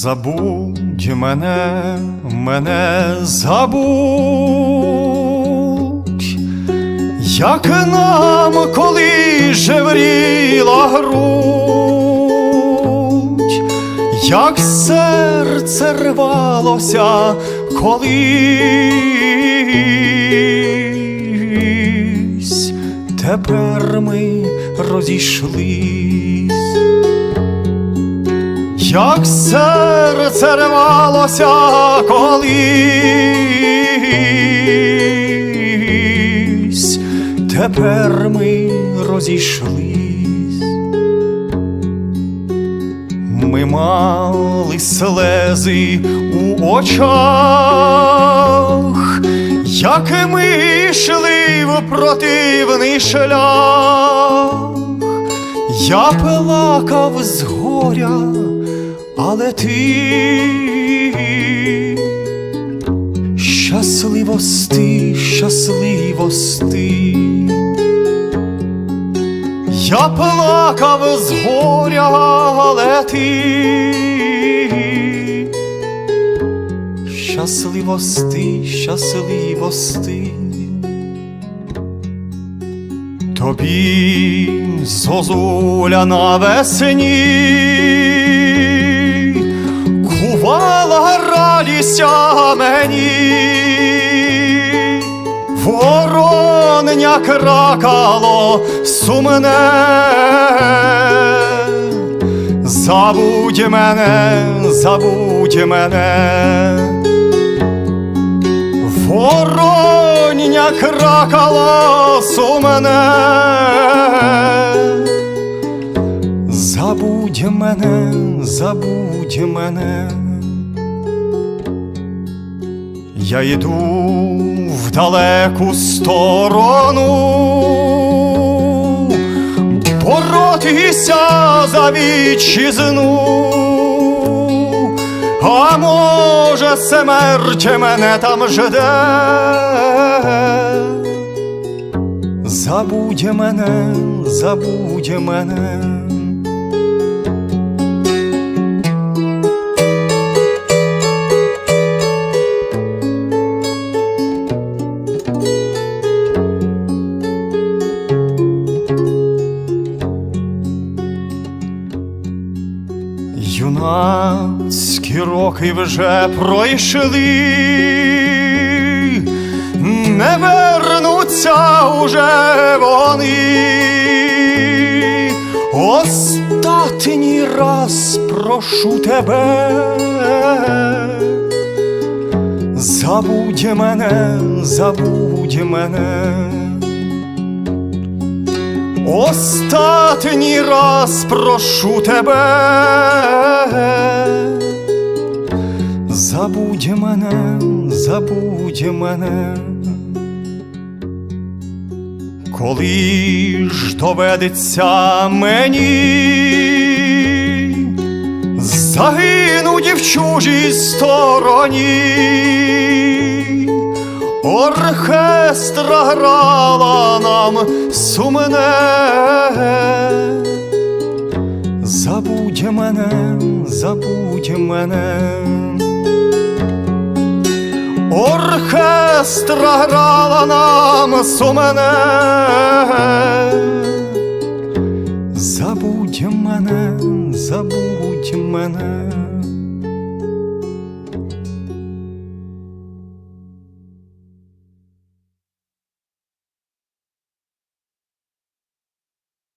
Забудь мене, мене забудь, як нам коли жевріла грудь, як серце рвалося колись, тепер ми розійшлись. Як серце рвалося колись, тепер ми розійшлись. Ми мали слези у очах, як ми йшли в противний шлях. Я плакав з горя, але ти щасливости, щасливости. Я плакав з горя, але ти щасливости, щасливости. Тобі зозуля навесні кувала радість мені, вороння кракало сумне, забудь мене, забудь мене. Вороння кракало сумне, забудь мене, забудь мене. Я йду в далеку сторону, боротися за вітчизну. А може, смерть мене там жде. Забудь мене, забудь мене. Юнацькі роки вже пройшли, не вернуться уже вони. Остатній раз прошу тебе, забудь мене, забудь мене. Остатній раз прошу тебе, забудь мене, забудь мене. Коли ж доведеться мені загинуть в чужій стороні, оркестра грала нам сумне. Забудь мене, забудь мене. Оркестра грала нам сумне. Забудь мене, забудь мене.